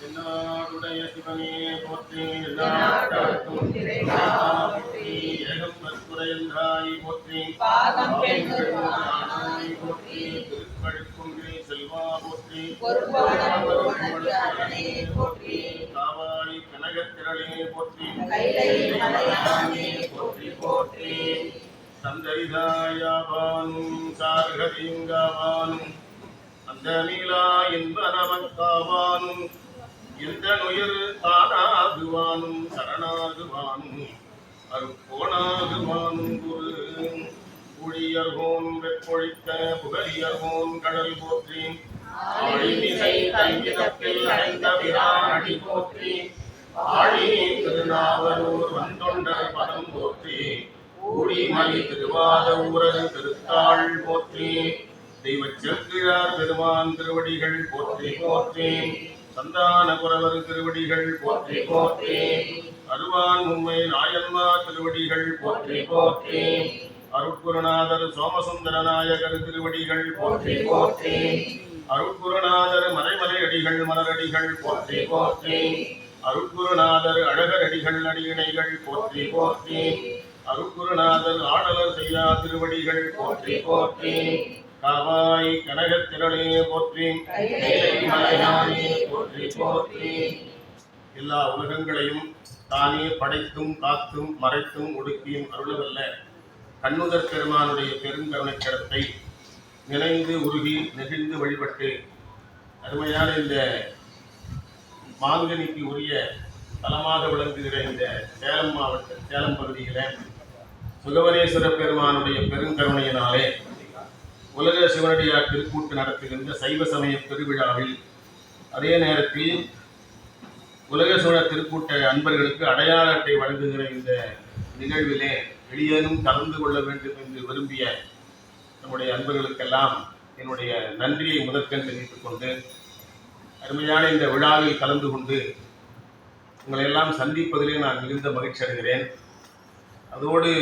என்னாடுடைய சிவனே போற்றி போற்றி. ஏகம் கற்புரையன்றாய் போற்றி போற்றி திருக்கழுக்குன்றே செல்வா போற்றி. போற்றி. காவாய் கனகத்திரளே போற்றி. கைலை மலையானே போற்றி போற்றி. சந்தரிதாயாவானும் சார்கதிங்காவானும் அந்த நீலா என்ப நமக்காவானும் எந்த நுயர் தானாகுவானும் சரணாகுவானும் அருப்போனாகுவானும் குரு. புழியர்கோன் வெப்பொழித்த புகழியர்கோன் கடல் போற்றி ஆழிமிசை தங்கிதத்தில் அடைந்த பிரானடி போற்றி ஆழி திருநாவலூர் வந்தொண்டர் பதம் போற்றி கூடிமலி திருவாத ஊரது திருத்தாள் போற்றி தெய்வச் செல்கிறார் பெருமான் திருவடிகள் போற்றி போற்றி. சந்தான குரவர் திருவடிகள் போற்றி போற்றி. அருவான் உண்மை நாயன்மா திருவடிகள் போற்றி போற்றி. அருட்குருநாதர் சோமசுந்தர நாயகர் திருவடிகள் போற்றி போற்றி. அருட்குருநாதர் மலைமலை அடிகள் மலரடிகள் போற்றி போற்றி. அருட்குருநாதர் அழகர் அடிகள் அடியிணைகள் போற்றி போற்றி. அருட்குருநாதர் ஆடலர் செய்யா திருவடிகள் போற்றி போற்றி. காவாய் கனகத்திரளே போற்றி. போற்றி போற்றி. எல்லா உலகங்களையும் தானே படைத்தும் காத்தும் மறைத்தும் ஒடுக்கியும் அருளவல்ல. கண்ணுதர் பெருமானுடைய பெருங்கருணைக்கரத்தை நினைந்து உருகி நெகிழ்ந்து வழிபட்டு அருமையான இந்த மாங்கனிக்கு உரிய தலமாக விளங்குகிற இந்த சேலம் மாவட்ட சேலம் பகுதியில சுகவனேஸ்வர பெருமானுடைய பெருங்கருணையினாலே உலக சிவனடியார் திருக்கூட்டு நடத்துகின்ற சைவ சமய பெருவிழாவில் அதே நேரத்தில் உலக சோழ திருக்கூட்ட அன்பர்களுக்கு அடையாள அட்டை வழங்குகிற இந்த நிகழ்விலே வெளியேனும் கலந்து கொள்ள வேண்டும் என்று விரும்பிய நம்முடைய அன்பர்களுக்கெல்லாம் என்னுடைய நன்றியை முதற்கண் தெரிவித்துக் கொண்டு அருமையான இந்த விழாவில் கலந்து கொண்டு உங்களை எல்லாம் சந்திப்பதிலே நான் மிகுந்த மகிழ்ச்சி அடைகிறேன் அதோடு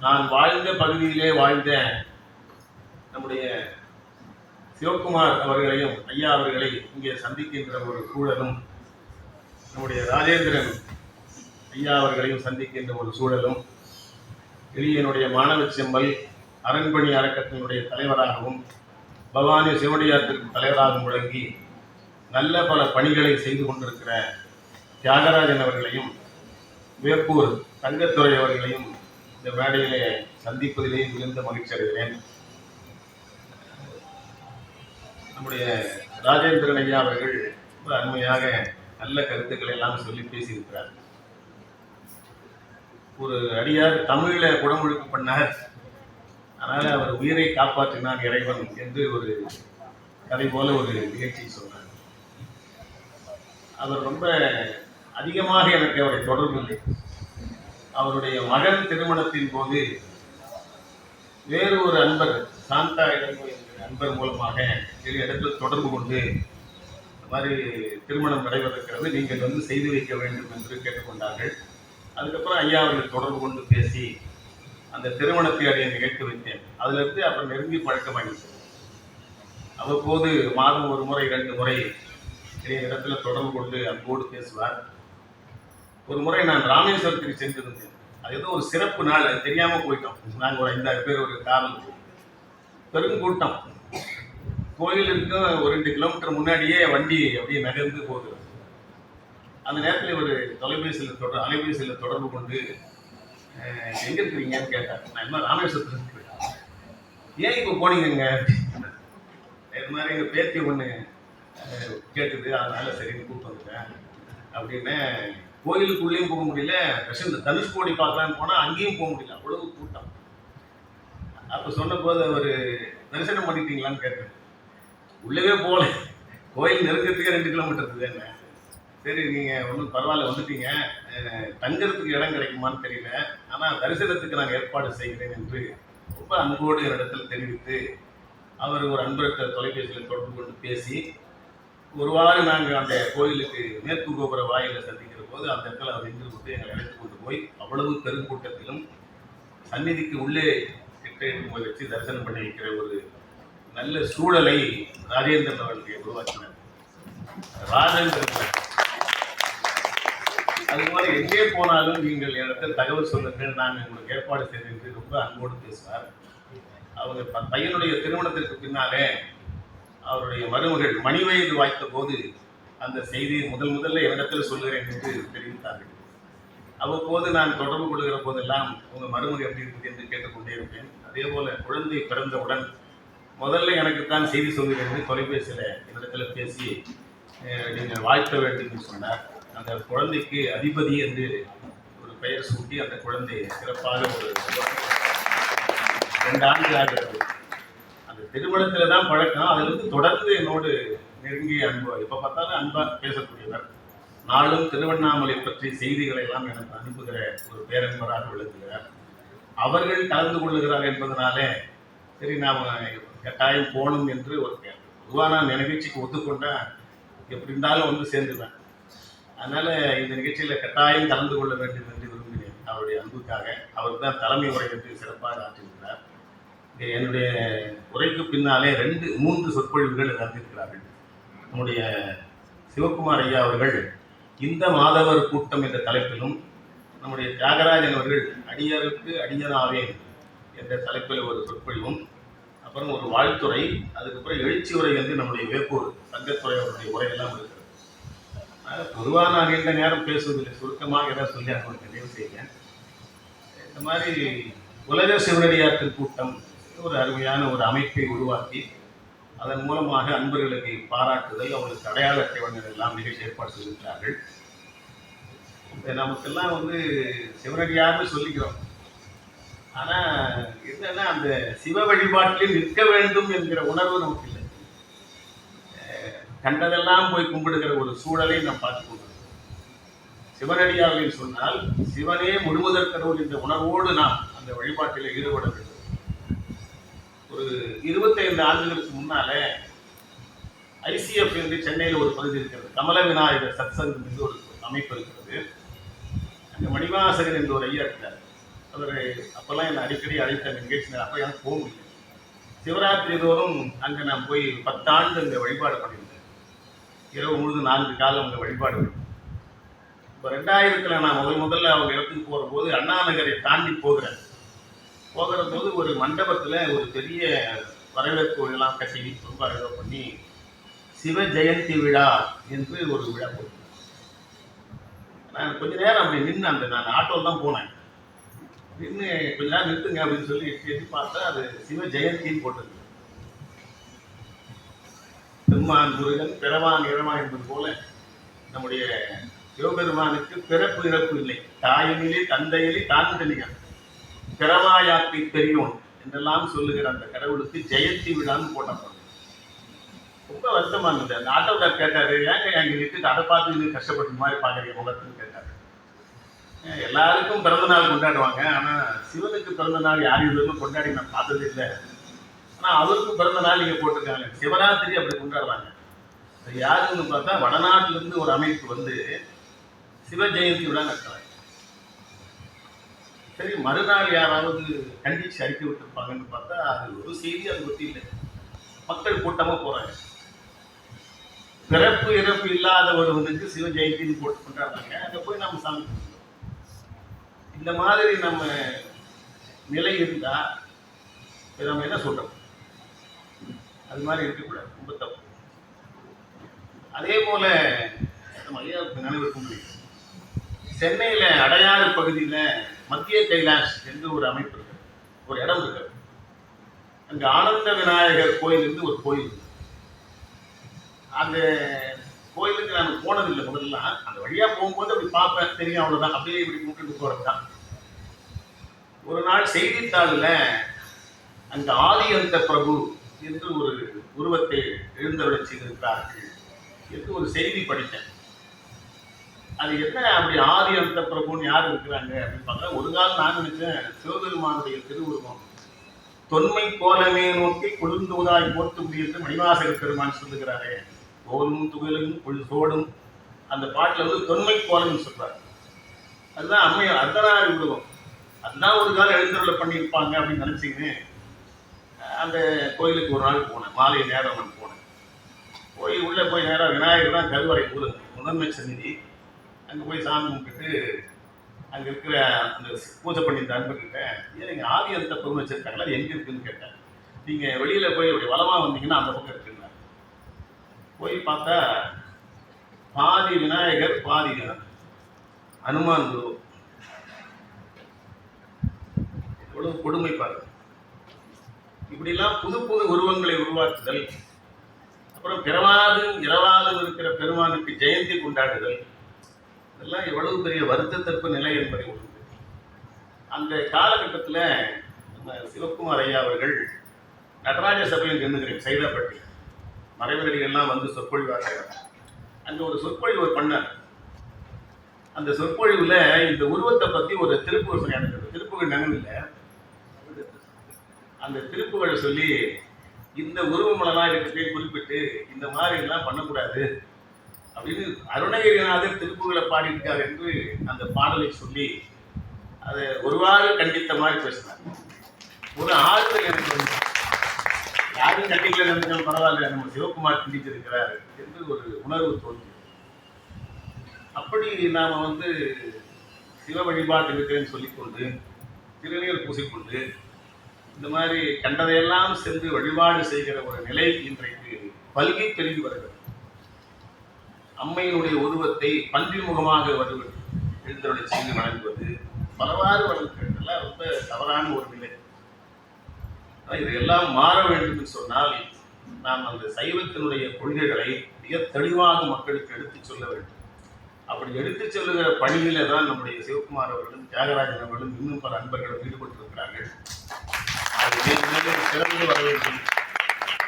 நான் வாழ்ந்த பகுதியிலே வாழ்ந்த நம்முடைய சிவகுமார் அவர்களையும் ஐயா அவர்களை இங்கே சந்திக்கின்ற ஒரு சூழலும் நம்முடைய ராஜேந்திரன் ஐயா அவர்களையும் சந்திக்கின்ற ஒரு சூழலும் எளியனுடைய மாணவ செம்மல் அரண்பணி அறக்கத்தினுடைய தலைவராகவும் பவானி சிவடியாத்திற்கு தலைவராகவும் விளங்கி நல்ல பல பணிகளை செய்து கொண்டிருக்கிற தியாகராஜன் அவர்களையும் வேப்பூர் தங்கத்துறை அவர்களையும் இந்த மேடையிலே சந்திப்பதிலே மிகுந்த மகிழ்ச்சி அடைகிறேன் நம்முடைய ராஜேந்திரன் ஐயா அவர்கள் ரொம்ப அருமையாக நல்ல கருத்துக்களை எல்லாம் சொல்லி பேசியிருக்கிறார். ஒரு அடியார் தமிழில் குடமுழுக்கு பண்ணார். அதனால் அவர் உயிரை காப்பாற்றினார் இறைவன் என்று ஒரு கதை போல ஒரு நிகழ்ச்சி சொன்னார். அவர் ரொம்ப அதிகமாக எனக்கு அவரை தொடர்பு இல்லை. அவருடைய மகன் திருமணத்தின் போது வேறு ஒரு அன்பர் சாந்தா இளங்கோ நண்பர் அன்பர் மூலமாக சில இடத்துல தொடர்பு கொண்டு இந்த மாதிரி திருமணம் நடைபெறுகிறது. நீங்கள் வந்து செய்து வைக்க வேண்டும் என்று கேட்டுக்கொண்டார்கள். அதுக்கப்புறம் ஐயா அவர்கள் தொடர்பு கொண்டு பேசி அந்த திருமணத்தை அடைய நிகழ்த்து வைத்தேன். அதிலிருந்து அப்புறம் நெருங்கி பழக்கமாகிட்டு அவ்வப்போது மாதம் ஒரு முறை இரண்டு முறை சில இடத்துல தொடர்பு கொண்டு அன்போடு பேசுவார். ஒரு முறை நான் ராமேஸ்வரத்துக்கு சென்றிருந்தேன். அது ஏதோ ஒரு சிறப்பு நாள் அது தெரியாமல் போயிட்டோம். நாங்கள் ஒரு ஐந்தாறு பேர் ஒரு காரில் பெருங்கூட்டம். கோயிலுக்கு ஒரு ரெண்டு கிலோமீட்டர் முன்னாடியே வண்டி அப்படியே நகர்ந்து போகுது. அந்த நேரத்தில் ஒரு தொலைபேசியில் தொடர் அலைபேசியில் தொடர்பு கொண்டு எங்கே இருக்கிறீங்கன்னு கேட்டார். நான் என்ன ராமேஸ்வரத்தில் இருக்கிறேன் ஏன் இப்போ போனீங்கங்க? இது மாதிரி எங்கள் பேத்தி ஒன்று கேட்டுது. அதனால சரின்னு கூப்பிட்டு வந்துட்டேன் அப்படின்னு கோயிலுக்குள்ளேயும் போக முடியல. விஷம் தனுஷ்கோடி பார்க்கலான்னு போனால் அங்கேயும் போக முடியல. அவ்வளவு கூட்டம். அப்போ சொன்னபோது அவர் தரிசனம் பண்ணிட்டீங்களான்னு கேட்டேன். உள்ளவே போகல கோயில் நெருக்கத்துக்கே ரெண்டு கிலோமீட்டர் இருக்குதுங்க சரி நீங்கள் ஒன்றும் பரவாயில்ல வந்துட்டீங்க. அஹ், இடம் கிடைக்குமான்னு தெரியல. ஆனால் தரிசனத்துக்கு நான் ஏற்பாடு செய்கிறேன் என்று ரொம்ப அன்போடு என்னிடத்தில் தெரிவித்து அவர் ஒரு அன்பர்கிட்ட தொலைபேசியில் தொடர்பு கொண்டு பேசி ஒருவாறு நாங்கள் அந்த கோயிலுக்கு மேற்கு கோபுர வாயிலில் சந்திக்கிற போது அந்த இடத்துல அவர் நின்று கொண்டு எங்களை அழைத்து கொண்டு போய் அவ்வளவு பெருங்கூட்டத்திலும் சந்நிதிக்கு உள்ளே போய் வச்சு தரிசனம் பண்ணி வைக்கிற ஒரு நல்ல சூழலை ராஜேந்திரன் அவர்களுக்கு உருவாக்கினார். ராஜேந்திரன் அதுபோல எங்கே போனாலும் நீங்கள் இடத்தில் தகவல் சொல்லுங்கள். நான் உங்களுக்கு ஏற்பாடு செய்தேன் என்று ரொம்ப அன்போடு பேசுவார். அவங்க ப- பையனுடைய திருமணத்திற்கு பின்னாலே அவருடைய மருமகள் மணிவயது வாய்த்த போது அந்த செய்தியை முதல் முதல்ல என்னிடத்தில் சொல்லுகிறேன் என்று தெரிவித்தார்கள். அவ்வப்போது நான் தொடர்பு கொள்கிற போதெல்லாம் உங்கள் மருமகள் எப்படி இருக்குது என்று கேட்டுக்கொண்டே இருப்பேன். அதே போல் குழந்தை பிறந்தவுடன் முதல்ல எனக்கு தான் செய்தி சொல்லுகிறேன் தொலைபேசியில் என்னிடத்தில் பேசி நீங்கள் வாழ்த்த வேண்டும் என்று சொன்னார். அந்த குழந்தைக்கு அதிபதி என்று ஒரு பெயர் சூட்டி அந்த குழந்தை சிறப்பாக ஒரு ரெண்டு ஆண்டு ஆகிறது. அந்த திருமணத்தில் தான் பழக்கம். அதிலிருந்து தொடர்ந்து என்னோடு நெருங்கிய அன்பு எப்போ பார்த்தாலும் அன்பாக பேசக்கூடியவர். நாளும் திருவண்ணாமலை பற்றி செய்திகளை எல்லாம் எனக்கு அனுப்புகிற ஒரு பேரன்பராக விளங்குகிறார். அவர்கள் கலந்து கொள்ளுகிறார்கள் என்பதனாலே சரி நாம் கட்டாயம் போகணும் என்று ஒரு பொதுவாக நான் இந்த நிகழ்ச்சிக்கு ஒத்துக்கொண்டேன் எப்படி இருந்தாலும் வந்து சேர்ந்துவேன் அதனால் இந்த நிகழ்ச்சியில் கட்டாயம் கலந்து கொள்ள வேண்டும் என்று விரும்பினேன். அவருடைய அன்புக்காக அவர் தான் தலைமை உரை என்று சிறப்பாக ஆற்றியிருக்கிறார். என்னுடைய உரைக்கு பின்னாலே ரெண்டு மூன்று சொற்பொழிவுகள் நடந்திருக்கிறார்கள். நம்முடைய சிவகுமார் ஐயா அவர்கள் இந்த மாதவர் கூட்டம் என்ற தலைப்பிலும் நம்முடைய தியாகராஜன் அவர்கள் அடியருக்கு அடியனாவேன் என்ற தலைப்பில் ஒரு சொற்பொழிவும் அப்புறம் ஒரு வாழ்த்துறை அதுக்கப்புறம் எழுச்சி உரை என்று நம்முடைய வேப்பூர் சங்கத்துறை அவருடைய உரையெல்லாம் இருக்கிறது. பொதுவாக நான் நீண்ட நேரம் பேசுவதில்லை சுருக்கமாக ஏதாவது சொல்லி அவங்களுக்கு நினைவு செய்கிறேன் இந்த மாதிரி உலக சிவனடியாற்றின் கூட்டம் ஒரு அருமையான ஒரு அமைப்பை உருவாக்கி அதன் மூலமாக அன்பர்களுக்கு பாராட்டுதல் அவர்களுக்கு அடையாள அட்டைவண்ணர் எல்லாம் நிகழ்ச்சி ஏற்பாடு செய்திருக்கிறார்கள். நமக்கெல்லாம் வந்து சிவனடியார்னு சொல்லிக்கிறோம். ஆனா என்னன்னா அந்த சிவ வழிபாட்டில் நிற்க வேண்டும் என்கிற உணர்வு நமக்கு இல்லை கண்டதெல்லாம் போய் கும்பிடுகிற ஒரு சூழலை நாம் பார்த்து கொண்டிருக்கிறோம். சிவனடியார்கள் சொன்னால் சிவனே முழுமுதற் கடவுள் என்ற உணர்வோடு நாம் அந்த வழிபாட்டில் ஈடுபட வேண்டும். ஒரு இருபத்தைந்து ஆண்டுகளுக்கு முன்னாலே ஐசிஎஃப் என்று சென்னையில் ஒரு பகுதி இருக்கிறது. கமல விநாயகர் சத்சங்கம் என்று ஒரு அமைப்பு இருக்கிறது. மணிவாசகர் என்று ஒரு ஐயா இருக்கார் அவர் அப்போல்லாம் என்னை அடிக்கடி அழைத்த நிகழ்ச்சி அப்போ எனக்கு போக முடியல சிவராத்திரி தோறும் அங்கே நான் போய் பத்தாண்டு அங்கே வழிபாடு பண்ணியிருந்தேன். இரவு முழுது நான்கு காலம் அங்கே வழிபாடு பண்ணேன். இப்போ ரெண்டாயிரத்தில் நான் முதல் முதல்ல அவங்க இடத்துக்கு போகிற போது அண்ணா நகரை தாண்டி போகிறேன். போகிற போது ஒரு மண்டபத்தில் ஒரு பெரிய வரவேற்பு எல்லாம் கட்டி ரொம்ப அழகாக பண்ணி சிவ ஜெயந்தி விழா என்று ஒரு விழா போட்டு நான் கொஞ்ச நேரம் அப்படி நின்று அந்த நான் ஆட்டோவில் தான் போனேன். நின்று கொஞ்ச நேரம் நிறுத்துங்க அப்படின்னு சொல்லி எட்டி எட்டி பார்த்தா அது சிவ ஜெயந்தின்னு போட்டது. பெருமான் முருகன் பிறவான் இழவான் என்பது போல நம்முடைய சிவபெருமானுக்கு பிறப்பு இறப்பு இல்லை. தாயினிலே தந்தையிலே தான் தனியான் பிறவாயாக்கை பெரியோன் என்றெல்லாம் சொல்லுகிற அந்த கடவுளுக்கு ஜெயந்தி விழான்னு போட்டாங்க ரொம்ப வருத்தமா இருந்தது. அந்த ஆட்டோக்கார் கேட்டாரு ஏங்க எங்க நிறுத்திட்டு அதை பார்த்து இன்னும் கஷ்டப்பட்ட மாதிரி பாக்குறீங்க முகத்துன்னு எல்லாருக்கும் பிறந்த நாள் கொண்டாடுவாங்க. ஆனா சிவனுக்கு பிறந்த நாள் யார் இதுன்னு கொண்டாடி நான் பார்த்தது இல்லை. ஆனா அவருக்கு பிறந்த நாள் நீங்க போட்டிருக்காங்க. சிவராத்திரி அப்படி கொண்டாடுறாங்க அது யாருன்னு பார்த்தா வடநாட்டிலிருந்து ஒரு அமைப்பு வந்து சிவ ஜெயந்தி விழா நடத்துறாங்க. சரி மறுநாள் யாராவது கண்டிச்சு அறிக்கை விட்டுருப்பாங்கன்னு பார்த்தா அது ஒரு செய்தி அது பற்றி இல்லை. மக்கள் கூட்டமா போறாங்க. பிறப்பு இறப்பு இல்லாத ஒருவனுக்கு சிவ ஜெயந்தின்னு போட்டு கொண்டாடுறாங்க. அங்க போய் நம்ம சாமி இந்த மாதிரி நம்ம நிலை இருந்தால் நம்ம என்ன சொல்கிறோம் அது மாதிரி இருக்கக்கூடாது. ரொம்ப தப்பு. அதே போல நம்ம ஐயா நினைவிருக்க முடியும். சென்னையில அடையாறு பகுதியில மத்திய கைலாஷ் என்று ஒரு அமைப்பு இருக்கு. ஒரு இடம் இருக்கு. அங்கே ஆனந்த விநாயகர் கோயில் இருந்து ஒரு கோயில் அந்த கோயிலுக்கு நான் போனதில்லை முதல்ல. அந்த வழியா போகும்போது அப்படி பார்ப்பேன். தெரியும் அவ்வளவுதான். அப்படியே இப்படி கூப்பிட்டு போறதுதான். ஒரு நாள் செய்தித்தாளில் அந்த ஆதியந்த பிரபு என்று ஒரு உருவத்தை எழுந்தருளச் செய்திருக்கிறார்கள் என்று ஒரு செய்தி படித்தேன். அது என்ன? அப்படி ஆதி அந்த பிரபுன்னு யார் இருக்கிறாங்க அப்படின்னு பார்த்தா ஒரு காலம் நான் நினைச்சேன் சிவபெருமானுடைய திருவுருவம். தொன்மை கோலமே நோக்கி குளிர்ந்துவதாய் போர்த்து முடியும் மணிவாசக பெருமான் சொல்லுகிறாரே. கோலும் துகிலும் குளிசோடும் அந்த பாட்டில் வந்து தொன்மை கோலம்னு சொல்கிறார் அதுதான் அம்மையார் அர்த்தனாரி உருவம். அதுதான் ஒரு காலம் எழுந்தருளை பண்ணியிருப்பாங்க அப்படின்னு நினச்சிக்கின்னு அந்த கோயிலுக்கு ஒரு நாள் போனேன். மாலை நேரம் நான் போனேன். போய் உள்ளே போய் நேராக விநாயகர் தான் கருவறை ஊர் முதன்மை சந்நிதி. அங்கே போய் சாமி கும்பிட்டு அங்கே இருக்கிற அந்த பூஜை பண்ணியிருந்த அன்பர்கிட்ட ஏன் நீங்கள் ஆதி அந்த பொருள் வச்சுருக்காங்களா? அது எங்கே இருக்குதுன்னு கேட்டேன். நீங்கள் வெளியில் போய் அப்படி வளமாக வந்தீங்கன்னா அந்த பக்கம் இருக்குது போய் பார்த்தா பாதி விநாயகர் பாதி அனுமான் குரு. எவ்வளவு கொடுமை பாருங்க. இப்படிலாம் புது புது உருவங்களை உருவாக்குதல் அப்புறம் பிறவாதும் இரவாதும் இருக்கிற பெருமானுக்கு ஜெயந்தி கொண்டாடுதல் இதெல்லாம் எவ்வளவு பெரிய வருத்தத்திற்கு நிலை என்பதை உண்டு அந்த காலகட்டத்தில் நம்ம சிவக்குமார் ஐயா அவர்கள் நடராஜ சபையில் நின்றுகிறேன் சைதாப்பட்டி மறைவர்களெல்லாம் வந்து சொற்பொழிவாக அங்கே ஒரு சொற்பொழிவு பண்ணார். அந்த சொற்பொழிவில் இந்த உருவத்தை பற்றி ஒரு திருப்புகள் சொல்லி எனக்கு திருப்புகள் நினைவில்லை அந்த திருப்புகளை சொல்லி இந்த உருவமெல்லாம் இருக்கிறதே குறிப்பிட்டு இந்த மாதிரி எல்லாம் பண்ணக்கூடாது அப்படின்னு அருணகிரிநாதர் திருப்புகளை பாடியிருக்கார் என்று அந்த பாடலை சொல்லி அதை ஒருவாறு கண்டித்த மாதிரி பேசினார். ஒரு ஆறுதல் எனக்கு வந்து யாரும் கண்டிக்கல நினைச்சாலும் பரவாயில்ல நம்ம சிவகுமார் சிந்திச்சிருக்கிறார் என்று ஒரு உணர்வு தோன்றும். அப்படி நாம் வந்து சிவ வழிபாட்டு இருக்கிறேன்னு சொல்லிக்கொண்டு திருநீர் பூசிக்கொண்டு இந்த மாதிரி கண்டதையெல்லாம் சென்று வழிபாடு செய்கிற ஒரு நிலை இன்றைக்கு பல்கி பெருகி வருகிறது. அம்மையினுடைய உருவத்தை பன்றி முகமாக வருவது எழுந்தருளை செய்து வழங்குவது பலவாறு வழங்குகிறதெல்லாம் ரொம்ப தவறான ஒரு நிலை. இதையெல்லாம் மாற வேண்டும் என்று சொன்னால் நாம் அந்த சைவத்தினுடைய கொள்கைகளை மிக தெளிவாக மக்களுக்கு எடுத்துச் சொல்ல வேண்டும். அப்படி எடுத்துச் சொல்லுகிற பணியில தான் நம்முடைய சிவகுமார் அவர்களும் தியாகராஜன் அவர்களும் இன்னும் பல அன்பர்களும் ஈடுபட்டிருக்கிறார்கள். அது சிறந்து வர வேண்டும்.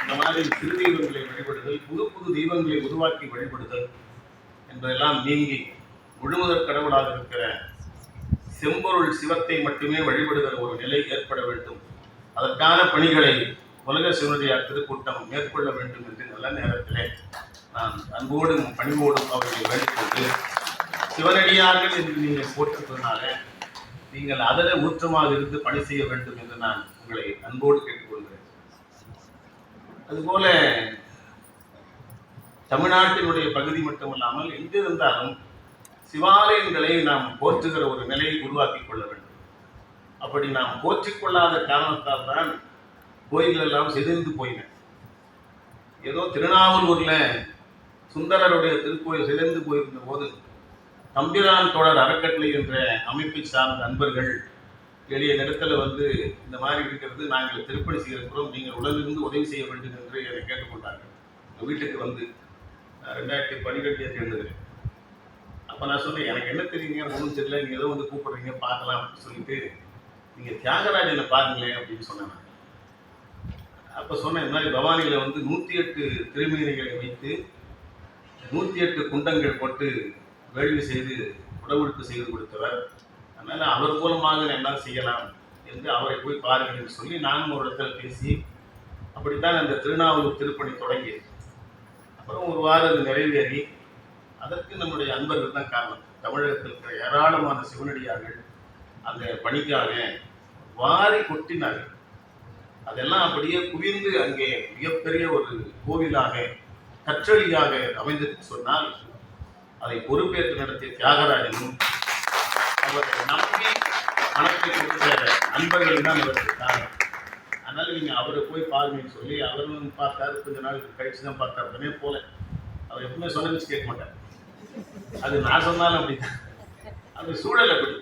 இந்த மாதிரி சிறு தெய்வங்களை வழிபடுதல் புது புது தெய்வங்களை உருவாக்கி வழிபடுதல் என்பதெல்லாம் நீங்கி முழுமுதற் கடவுளாக இருக்கிற செம்பொருள் சிவத்தை மட்டுமே வழிபடுகிற ஒரு நிலை ஏற்பட வேண்டும். அதற்கான பணிகளை உலக சிவனுடைய திருக்கூட்டம் மேற்கொள்ள வேண்டும் என்று நல்ல நேரத்திலே நான் அன்போடும் பணிவோடும் அவர்களை வேண்டிக்கொண்டு சிவனடியார்கள் என்று நீங்கள் போற்றுவதனால நீங்கள் அதில் ஊற்றமாக இருந்து பணி செய்ய வேண்டும் என்று நான் உங்களை அன்போடு கேட்டுக்கொள்கிறேன். அதுபோல தமிழ்நாட்டினுடைய பகுதி மட்டுமல்லாமல் எங்கிருந்தாலும் சிவாலயங்களை நாம் போற்றுகிற ஒரு நிலையை உருவாக்கி கொள்ள வேண்டும். அப்படி நாம் போற்றிக்கொள்ளாத காரணத்தால் தான் கோயில்கள் எல்லாம் சிதைந்து போயின. ஏதோ திருநாவலூர்ல சுந்தரருடைய திருக்கோயில் சிதைந்து போயிருந்த போது தம்பிரான் தொடர் அறக்கட்டளை என்ற அமைப்பை சார்ந்த நண்பர்கள் எளிய நிலத்தில் வந்து இந்த மாதிரி இருக்கிறது நாங்கள் திருப்பணி செய்திருக்கிறோம் நீங்கள் உடலிருந்து உதவி செய்ய வேண்டும் என்று என்னை கேட்டுக்கொண்டார்கள் எங்கள் வீட்டுக்கு வந்து ரெண்டாயிரத்தி பன்னிரெண்டு சேர்ந்தது அப்போ நான் சொன்னேன் எனக்கு என்ன தெரியுங்க? ஒன்றும் தெரியல. நீங்கள் ஏதோ வந்து கூப்பிடுறீங்க பார்க்கலாம் அப்படின்னு சொல்லிட்டு நீங்கள் தியாகராஜனை பாருங்களேன் அப்படின்னு சொன்னாங்க. நான். அப்போ சொன்னேன் இந்த மாதிரி பவானியில் வந்து நூற்றி எட்டு திருமீனைகளை வைத்து நூற்றி எட்டு குண்டங்கள் போட்டு வேள்வி செய்து உடவுழுப்பு செய்து கொடுத்தவர். அதனால் அவர் மூலமாக என்ன செய்யலாம் என்று அவரை போய் பாருங்கள் என்று சொல்லி நானும் ஒரு இடத்துல பேசி அப்படித்தான் அந்த திருநாவூர் திருப்பணி தொடங்கியது அப்புறம் ஒரு வாரம் அது நிறைவேறி அதற்கு நம்முடைய அன்பர்கள் தான் காரணம். தமிழகத்தில் இருக்கிற ஏராளமான சிவனடியார்கள் அந்த பணிக்காக வாரி கொட்டினார்கள். அதெல்லாம் அப்படியே குவிந்து அங்கே மிகப்பெரிய ஒரு கோவிலாக கற்றளியாக அமைந்திருக்கு சொன்னால் அதை பொறுப்பேற்று நடத்திய தியாகராஜனும் அவரை நம்பி பணத்தை கொடுத்த நண்பர்கள் தான் அவருக்கு காரணம். அதனால் நீங்க அவரை போய் பாருங்கன்னு சொல்லி அவரும் பார்த்தாரு. கொஞ்ச நாள் கழிச்சு தான் பார்த்தார். உடனே போல. அவர் எப்பவுமே சொன்னது கேட்க மாட்டார். அது நான் சொன்னாலும் அப்படிதான் அது சூழல் அப்படி.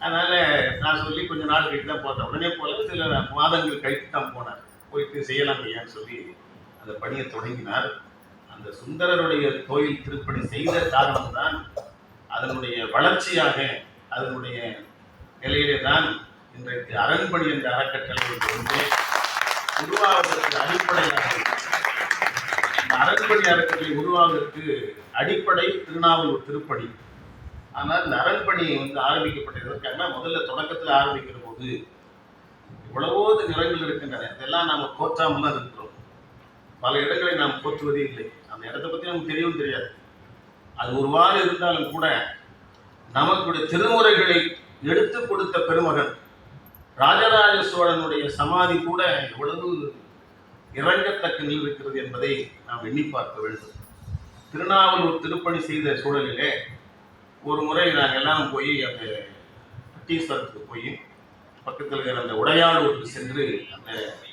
அதனால் நான் சொல்லி கொஞ்ச நாள் கழித்து தான் போட்டேன் உடனே போல சில மாதங்கள் கழித்து தான் போனேன் போயிட்டு செய்யலாம் ஐயான்னு சொல்லி அந்த பணியை தொடங்கினார். அந்த சுந்தரருடைய கோயில் திருப்பணி செய்த காரணம் தான் அதனுடைய வளர்ச்சியாக அதனுடைய நிலையிலே தான் இன்றைக்கு அரண்மணி என்ற அறக்கட்டளை ஒன்று வந்து உருவாவதற்கு அடிப்படையாக அரண்மணி அறக்கட்டளை உருவாவதற்கு அடிப்படை திருநாவலூர் திருப்பணி ஆனால் நரல் அரண்பணி வந்து ஆரம்பிக்கப்பட்டிருக்காங்க முதல்ல தொடக்கத்தில் ஆரம்பிக்கிற போது எவ்வளவோ நிறங்கள் இருக்கின்றன. இதெல்லாம் நாம் போற்றாமல் தான் இருக்கிறோம். பல இடங்களை நாம் போற்றுவதே இல்லை. அந்த இடத்தை பற்றி நமக்கு தெரியவும் தெரியாது. அது ஒரு வாரம் இருந்தாலும் கூட நமக்குடைய திருமுறைகளை எடுத்து கொடுத்த பெருமகன் ராஜராஜ சோழனுடைய சமாதி கூட எவ்வளவு இறங்கத்தக்க நிலை இருக்கிறது என்பதை நாம் எண்ணி பார்க்க வேண்டும். திருநாவலூர் திருப்பணி செய்த சூழலிலே ஒரு முறை நாங்கள் எல்லாம் போய் அந்த பட்டீஸ்வரத்துக்கு போய் பக்கத்தில் இருக்கிற அந்த உடையாளூருக்கு சென்று அந்த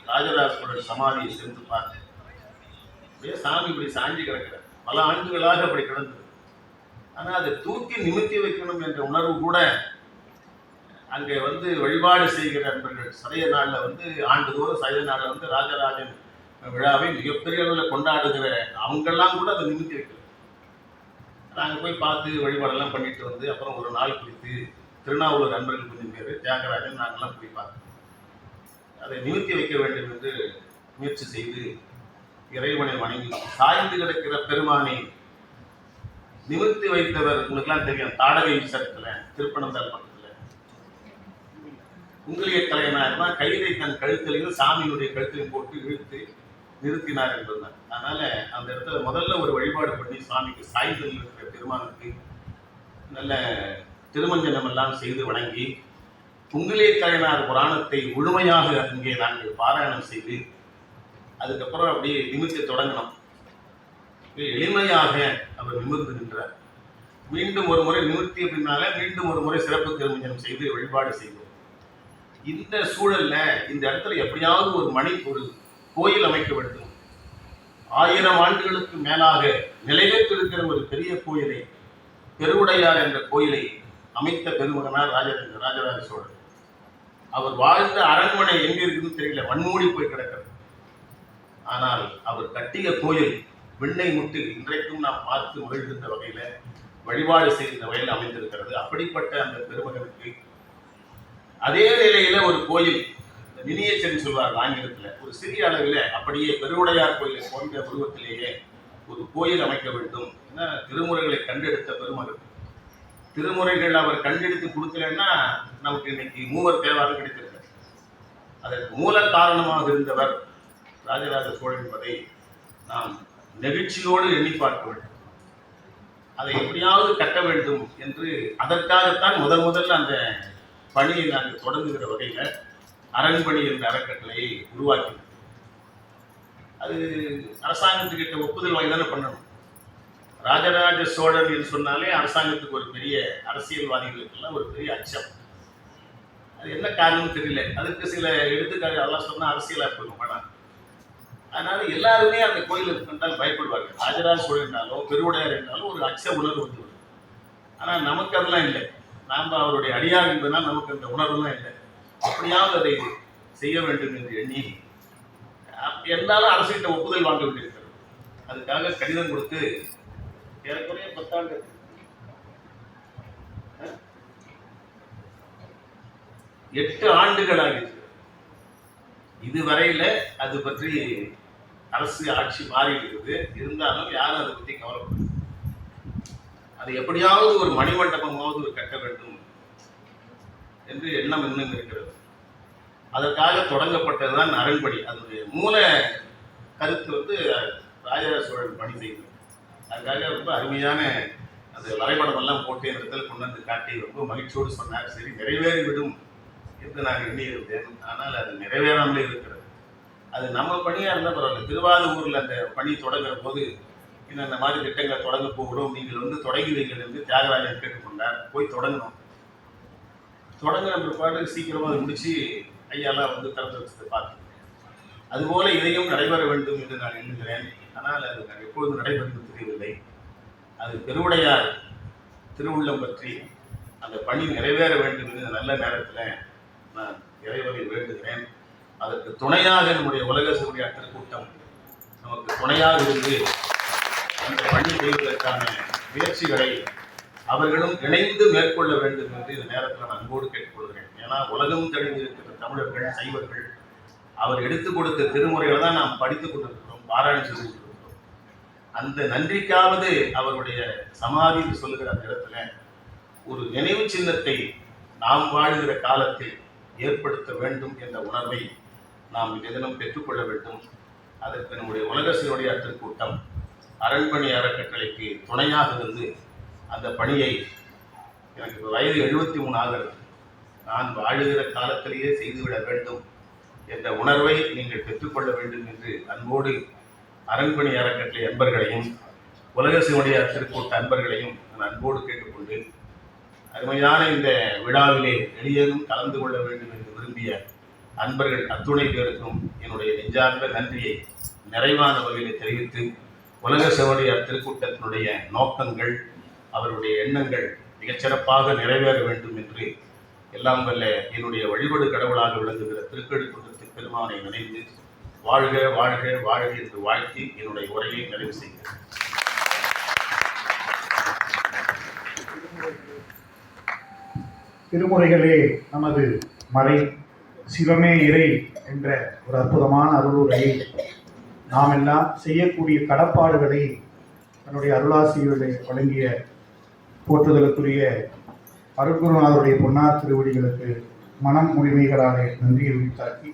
ராஜராஜ சமாதியை சென்று பார்த்தேன். அப்படியே சாமி இப்படி சாஞ்சி கிடக்கிறார். பல ஆண்டுகளாக அப்படி கிடந்தது. ஆனால் அதை தூக்கி நிமித்தி வைக்கணும் என்ற உணர்வு கூட அங்கே வந்து வழிபாடு செய்கிற நண்பர்கள் சதய நாளில் வந்து ஆண்டுதோறும் சதய நாளில் வந்து ராஜராஜன் விழாவை மிகப்பெரிய அளவில் கொண்டாடுகிற அவங்கெல்லாம் கூட அதை நிமித்தி வைக்கணும் நாங்கள் போய் பார்த்து வழிபாடெல்லாம் பண்ணிட்டு வந்து அப்புறம் ஒரு நாள் குறித்து திருநாவூர் நண்பர்கள் கொஞ்சம் பேர் தியாகராஜன் நாங்கள்லாம் போய் பார்த்தோம். அதை நிமித்தி வைக்க வேண்டும் என்று முயற்சி செய்து இறைவனை வணங்கி சாய்ந்து கிடக்கிற பெருமானை நிமிர்த்தி வைத்தவர் உங்களுக்கெல்லாம் தெரியும் தாடகை விசாரத்தில் திருப்பனந்தால் பக்கத்தில். உங்களிய கலைஞர் தான் கயிறை தன் கழுத்திலையும் சாமியினுடைய கழுத்திலையும் போட்டு இழுத்து நிறுத்தினார் என்பதுதான். அதனால அந்த இடத்துல முதல்ல ஒரு வழிபாடு பண்ணி சுவாமிக்கு சாய்தல் இருக்கிற பெருமானுக்கு நல்ல திருமஞ்சனம் எல்லாம் செய்து வணங்கி உங்களே கலைஞர் புராணத்தை முழுமையாக அங்கே நாங்கள் பாராயணம் செய்து அதுக்கப்புறம் அப்படியே நிமிர்த்த தொடங்கணும். எளிமையாக அவர் நிமிர்ந்து நின்றார். மீண்டும் ஒரு முறை நிமிர்த்திய பின்னால மீண்டும் ஒரு முறை சிறப்பு திருமஞ்சனம் செய்து வழிபாடு செய்தோம் இந்த சூழல்ல இந்த இடத்துல எப்படியாவது ஒரு மணி ஒரு கோயில் அமைக்க வேண்டும். ஆயிரம் ஆண்டுகளுக்கு மேலாக நிலைநிறுத்திருக்கிற ஒரு பெரிய கோயிலை பெருவுடையார் என்ற கோயிலை அமைத்த பெருமகனார் ராஜேந்திர ராஜராஜ சோழர் அவர் வாழ்ந்த அரண்மனை எங்க இருக்குன்னு தெரியல வன்மூடி போய் கிடக்கிறது. ஆனால் அவர் கட்டிய கோயில் விண்ணை முட்டு இன்றைக்கும் நாம் பார்த்து மகிழ்கின்ற வகையில வழிபாடு செய்கின்ற வகையில் அமைந்திருக்கிறது. அப்படிப்பட்ட அந்த பெருமகனுக்கு அதே நிலையில ஒரு கோயில் மினியேச்சர்னு சொல்வார்கள் ஆங்கிலத்தில் ஒரு சிறிய அளவில் அப்படியே பெருவுடையார் கோயிலை போன்ற உருவத்திலேயே ஒரு கோயில் அமைக்க வேண்டும். ஏன்னா திருமுறைகளை கண்டெடுத்த பெருமகள். திருமுறைகள் அவர் கண்டெடுத்து கொடுக்கலன்னா நமக்கு இன்னைக்கு மூவர் தேவாரம் கிடைத்திருக்கார் அதற்கு மூல காரணமாக இருந்தவர் ராஜராஜ சோழன் என்பதை நாம் நெகிழ்ச்சியோடு எண்ணி பார்க்க வேண்டும். அதை எப்படியாவது கட்ட வேண்டும் என்று அதற்காகத்தான் முதல் முதல்ல அந்த பணியை நாங்கள் தொடங்குகிற வகையில் அரண்பணி என்ற அறக்கட்டளையை உருவாக்கினோம் அது அரசாங்கத்துக்கிட்ட ஒப்புதல் வாங்கி தானே பண்ணணும். ராஜராஜ சோழன் என்று சொன்னாலே அரசாங்கத்துக்கு ஒரு பெரிய அரசியல்வாதிகளுக்கெல்லாம் ஒரு பெரிய அச்சம். அது என்ன காரணம்னு தெரியல. அதுக்கு சில எடுத்துக்காட்டு அதெல்லாம் சொன்னால் அரசியலாக போயிடும் வேணாம் அதனால எல்லாருமே அந்த கோயிலுக்கு கண்டால் பயப்படுவார்கள். ராஜராஜ சோழன் பெருவுடையார் என்றாலும் ஒரு அச்ச உணர்வு வந்து வரும். நமக்கு அதெல்லாம் இல்லை. நாம் அவருடைய அடியார் என்பதனால் நமக்கு அந்த உணர்வுலாம் இல்லை. அப்படியாவது அதை செய்ய வேண்டும் என்று எண்ணி அப்ப இருந்தாலும் அரசுகிட்ட ஒப்புதல் வாங்க வேண்டியிருக்கிறது. அதுக்காக கடிதம் கொடுத்து ஏறக்குறைய பத்தாண்டு. எட்டு ஆண்டுகள் ஆகிடுச்சு இதுவரையில அது பற்றி அரசு ஆட்சி மாறிவிடுது இருந்தாலும் யாரும் அதை பற்றி கவலைப்படல. அது எப்படியாவது ஒரு மணிமண்டபமாவது ஒரு கட்ட வேண்டும். என்று எண்ணம் இன்னும் இருக்கிறது அதற்காக தொடங்கப்பட்டது தான் அரண்படி அதனுடைய மூல கருத்து வந்து ராஜராஜ சோழன் பணி செய்தது. அதுக்காக ரொம்ப அருமையான அந்த வரைபடம் எல்லாம் போட்டு இந்த இடத்துல கொண்டு வந்து காட்டி ரொம்ப மகிழ்ச்சியோடு சொன்னார். சரி நிறைவேறிவிடும் என்று நான் எண்ணியிருந்தேன். ஆனால் அது நிறைவேறாமலே இருக்கிறது. அது நம்ம பணியாக இருந்தால் பரவாயில்ல. திருவாரூரில் அந்த பணி தொடங்குற போது இந்த மாதிரி திட்டங்களை தொடங்க போகிறோம் நீங்கள் வந்து தொடங்கி வைங்கள் என்று தியாகராஜன் கேட்டுக்கொண்டார். போய் தொடங்கணும். தொடங்குற பிற்பாடு சீக்கிரமாக அதை முடிச்சு ஐயாலாம் வந்து திறந்து வச்சதை பார்த்து. அதுபோல இதையும் நடைபெற வேண்டும் என்று நான் எண்ணுகிறேன். ஆனால் அது நான் எப்பொழுது நடைபெறும் தெரியவில்லை. அது பெருவுடையார் திருவுள்ளம் பற்றி அந்த பணி நிறைவேற வேண்டும் என்று நல்ல நேரத்தில் நான் இறைவனை வேண்டுகிறேன். அதற்கு துணையாக நம்முடைய உலக சூரியாற்றல் கூட்டம் நமக்கு துணையாக இருந்து அந்த பணி செய்வதற்கான முயற்சிகளை அவர்களும் இணைந்து மேற்கொள்ள வேண்டும் என்று இந்த நேரத்தில் நான் அன்போடு கேட்டுக்கொள்கிறேன். ஏன்னா உலகம் தெரிந்திருக்கிற தமிழர்கள் சைவர்கள் அவர் எடுத்துக் கொடுத்த திருமுறைகளை தான் நாம் படித்துக் கொண்டிருக்கிறோம் பாராயணம் செய்து கொண்டிருக்கிறோம். அந்த நன்றிக்காவது அவருடைய சமாதி சொல்லுகிற அந்த இடத்துல ஒரு நினைவு சின்னத்தை நாம் வாழ்கிற காலத்தில் ஏற்படுத்த வேண்டும் என்ற உணர்வை நாம் இந்த தினம் பெற்றுக்கொள்ள வேண்டும். அதற்கு நம்முடைய உலக சிறுவடைய கூட்டம் அரண்மனை அறக்கட்டளைக்கு துணையாக இருந்து அந்த பணியை எனக்கு வயது எழுபத்தி மூணு ஆகிறது நான் வாழுகிற காலத்திலேயே செய்துவிட வேண்டும் என்ற உணர்வை நீங்கள் பெற்றுக்கொள்ள வேண்டும் என்று அன்போடு அரண்மனை அறக்கட்டளை அன்பர்களையும் உலக சிவனுடைய திருக்கூட்ட அன்பர்களையும் நான் அன்போடு கேட்டுக்கொண்டு அருமையான இந்த விழாவிலே எளியதும் கலந்து கொள்ள வேண்டும் என்று விரும்பிய அன்பர்கள் அத்துணை பேருக்கும் என்னுடைய நெஞ்சார்ந்த நன்றியை நிறைவான வகையில் தெரிவித்து உலக சிவனுடைய திருக்கூட்டத்தினுடைய நோக்கங்கள் அவருடைய எண்ணங்கள் மிகச்சிறப்பாக நிறைவேற வேண்டும் என்று எல்லாம் வல்ல என்னுடைய வழிபடு கடவுளாக விளங்குகிற திருக்கெடுக்குன்றத்து பெருமானை நினைந்து வாழ்க வாழ்க வாழ்க என்று வாழ்த்தி என்னுடைய உரையை நிறைவு செய்கிறேன். திருமுறைகளே நமது மறை சிவமே இறை என்ற ஒரு அற்புதமான அருளுரையை நாம் எல்லாம் செய்யக்கூடிய கடப்பாடுகளை தன்னுடைய அருளாசிரியர்களை வழங்கிய போற்றுதலுக்குரிய அருட்குருநாதருடைய பொன்னார் திருவடிகளுக்கு மனம் உரிமைகளாலே நன்றியை உரித்தாக்கி